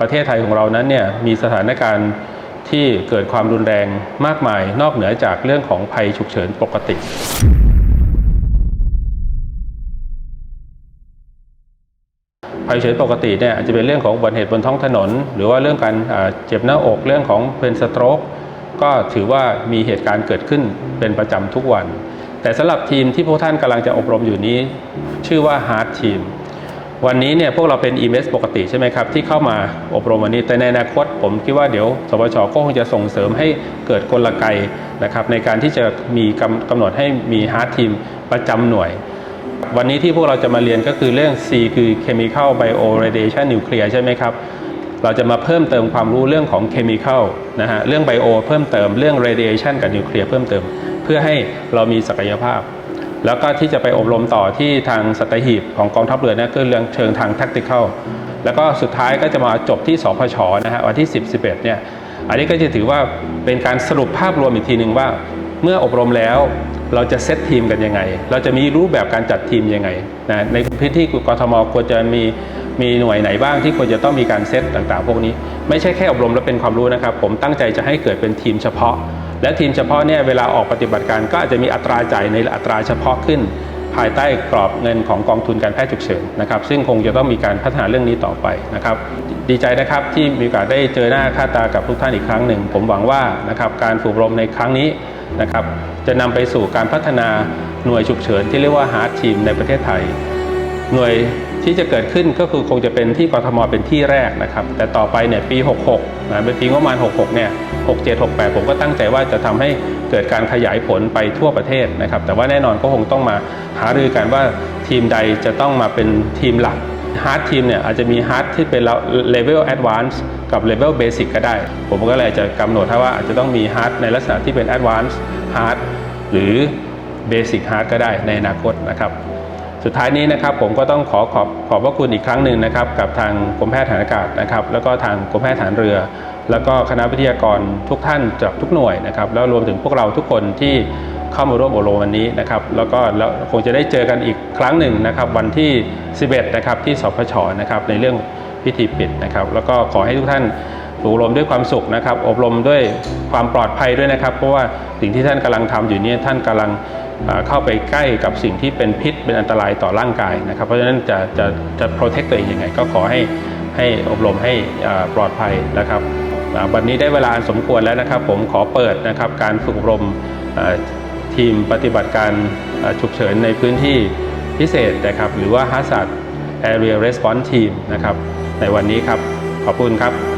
ประเทศไทยของเรานั้นเนี่ยมีสถานการณ์ที่เกิดความรุนแรงมากมาย นอกเหนือจากเรื่องของภัยฉุกเฉินปกติภัยฉุกเฉินปกติเนี่ยอาจจะเป็นเรื่องของอุบัติเหตุบนท้องถนน หรือว่าเรื่องการเจ็บหน้าอกเรื่องของเป็นสโตรกก็ถือว่ามีเหตุการณ์เกิดขึ้นเป็นประจำทุกวัน แต่สำหรับทีมที่พวกท่านกำลังจะอบรมอยู่นี้ ชื่อว่า Hard Team วันนี้เนี่ยพวกเราเป็น EMS ปกติใช่ไหมครับ ที่เข้ามาอบรมวันนี้แต่ในอนาคต ผมคิดว่าเดี๋ยวสปชก็คงจะส่งเสริมให้เกิดกลไกนะครับในการที่จะมีกำกำหนดให้มี Hard Team ประจำหน่วย วันนี้ที่พวกเราจะมาเรียนก็คือเรื่อง C คือ Chemical Bio Radiation Nuclear ใช่ไหมครับ เราจะมาเพิ่มเติมความรู้เรื่องของ Chemical นะฮะเรื่อง Bio เพิ่มเติมเรื่อง Radiation กับ Nuclear เพิ่มเติม เพื่อให้เรามีศักยภาพ แล้วก็ที่จะไปอบรมต่อที่ทางสัตหีบของกองทัพเรือนะคือเรื่องเชิงทาง tactical แล้วก็สุดท้ายก็จะมาจบที่สพชนะฮะวันที่ 10 11เนี่ยอันนี้ก็จะถือว่าเป็นการสรุปภาพรวมอีกทีหนึ่งว่า เมื่ออบรมแล้วเราจะเซตทีมกันยังไง เราจะมีรูปแบบการจัดทีมยังไงนะในพื้นที่กทมควรจะมีมีหน่วยไหนบ้างที่ควรจะต้องมีการเซตต่างๆ พวกนี้ ไม่ใช่แค่อบรมแล้วเป็นความรู้นะครับ ผมตั้งใจจะให้เกิดเป็นทีมเฉพาะ และทีมเฉพาะเนี่ยเวลาออกปฏิบัติการก็อาจจะมีอัตราจ่ายในอัตราเฉพาะขึ้น ภายใต้กรอบเงินของกองทุนการแพทย์ฉุกเฉินนะครับซึ่งคงจะต้องมีการพัฒนาเรื่องนี้ต่อไปนะครับดีใจนะครับที่มีโอกาสได้เจอหน้าค่าตากับทุกท่านอีกครั้งหนึ่ง ผมหวังว่านะครับการฝึกอบรมในครั้งนี้นะครับจะนำไปสู่การพัฒนาหน่วยฉุกเฉินที่เรียกว่า Hard Team ในประเทศไทย หน่วย ที่จะเกิดขึ้นก็คือคงจะเป็นที่กทมเป็นที่แรกนะครับ แต่ต่อไปเนี่ยปี 66นะเป็นปีงบประมาณ 66 เนี่ย 67 68 ผมก็ตั้งใจว่าจะทำให้เกิดการขยายผลไปทั่วประเทศนะครับ แต่ว่าแน่นอนก็คงต้องมาหารือกันว่าทีมใดจะต้องมาเป็นทีมหลักฮาร์ดทีมเนี่ยอาจจะมีฮาร์ดที่เป็นเลเวลแอดวานซ์กับเลเวลเบสิกก็ได้ ผมก็เลยจะกำหนดว่าอาจจะต้องมีฮาร์ดในลักษณะที่เป็นแอดวานซ์ฮาร์ดหรือเบสิกฮาร์ดก็ได้ในอนาคตนะครับ สุดท้ายนี้นะครับผมก็ต้องขอขอบขอบพระคุณอีกครั้งหนึ่งนะครับ กับทางกรมแพทย์ฐานอากาศนะครับ แล้วก็ทางกรมแพทย์ฐานเรือ แล้วก็คณะวิทยากรทุกท่านจากทุกหน่วยนะครับ แล้วรวมถึงพวกเราทุกคนที่เข้ามาร่วมอบรมวันนี้นะครับ แล้วก็แล้วคงจะได้เจอกันอีกครั้งหนึ่งนะครับ วันที่ 11 นะครับที่สพชนะครับในเรื่องพิธีปิดนะครับ แล้วก็ขอให้ทุกท่านอบรมด้วยความสุขนะครับ อบรมด้วยความปลอดภัยด้วยนะครับ เพราะว่าสิ่งที่ท่านกำลังทำอยู่นี่ยท่านกำลัง เข้าไปใกล้กับสิ่งที่เป็นพิษเป็นอันตรายต่อร่างกายนะครับ เพราะฉะนั้นจะจะจะ protect ตัวเองยังไง ก็ขอให้ให้อบรมให้ปลอดภัยนะครับวันนี้ได้เวลาอันสมควรแล้วนะครับ ผมขอเปิดนะครับการฝึกอบรมทีมปฏิบัติการฉุกเฉินในพื้นที่พิเศษนะครับ หรือว่า Hazard Area Response Team นะครับ ในวันนี้ครับ ขอบคุณครับ